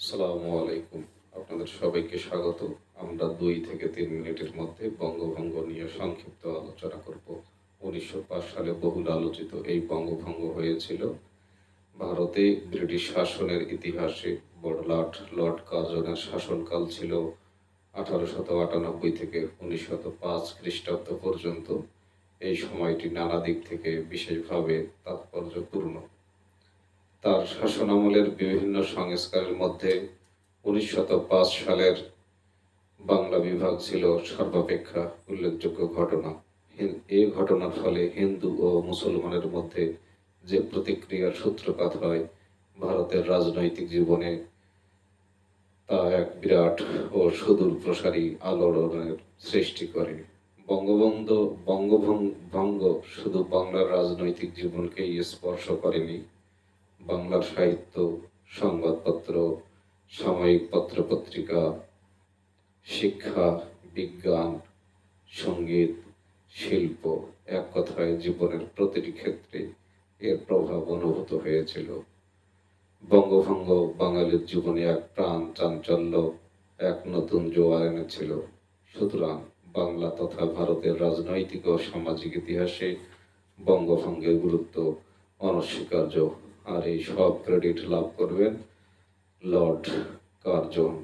সালামু আলাইকুম। আপনাদের সবাইকে স্বাগত। আমরা দুই থেকে তিন মিনিটের মধ্যে বঙ্গভঙ্গ নিয়ে সংক্ষিপ্ত আলোচনা করব। উনিশশো পাঁচ সালে বহুল আলোচিত এই বঙ্গভঙ্গ হয়েছিল। ভারতে ব্রিটিশ শাসনের ইতিহাসে বড় লর্ড লর্ড কার্জনের শাসনকাল ছিল আঠারোশত আটানব্বই থেকে উনিশশত পাঁচ খ্রিস্টাব্দ পর্যন্ত। এই সময়টি নানা দিক থেকে বিশেষভাবে তাৎপর্যপূর্ণ তার শাসনামলের বিভিন্ন সংস্কারের মধ্যে উনিশশত সালের বাংলা বিভাগ ছিল সর্বাপেক্ষা উল্লেখযোগ্য ঘটনা। এই ঘটনার ফলে হিন্দু ও মুসলমানের মধ্যে যে প্রতিক্রিয়ার সূত্রপাত হয় ভারতের রাজনৈতিক জীবনে, তা এক বিরাট ও সুদূর প্রসারী আলোড়নের সৃষ্টি করে। বঙ্গবন্ধু বঙ্গভঙ্গ ভঙ্গ শুধু বাংলার রাজনৈতিক জীবনকেই স্পর্শ করেনি বাংলার সাহিত্য সংবাদপত্র, সাময়িক পত্র পত্রিকা শিক্ষা, বিজ্ঞান, সংগীত, শিল্প এক কথায় জীবনের প্রতিটি ক্ষেত্রে এর প্রভাব অনুভূত হয়েছিল। বঙ্গভঙ্গ বাঙালির জীবনে এক প্রাণ চাঞ্চল্য, এক নতুন জোয়ার এনেছিল। সুতরাং বাংলা তথা ভারতের রাজনৈতিক ও সামাজিক ইতিহাসে বঙ্গভঙ্গের গুরুত্ব অনস্বীকার্য। আর এই সব ক্রেডিট লাভ করবেন। Lord Curzon.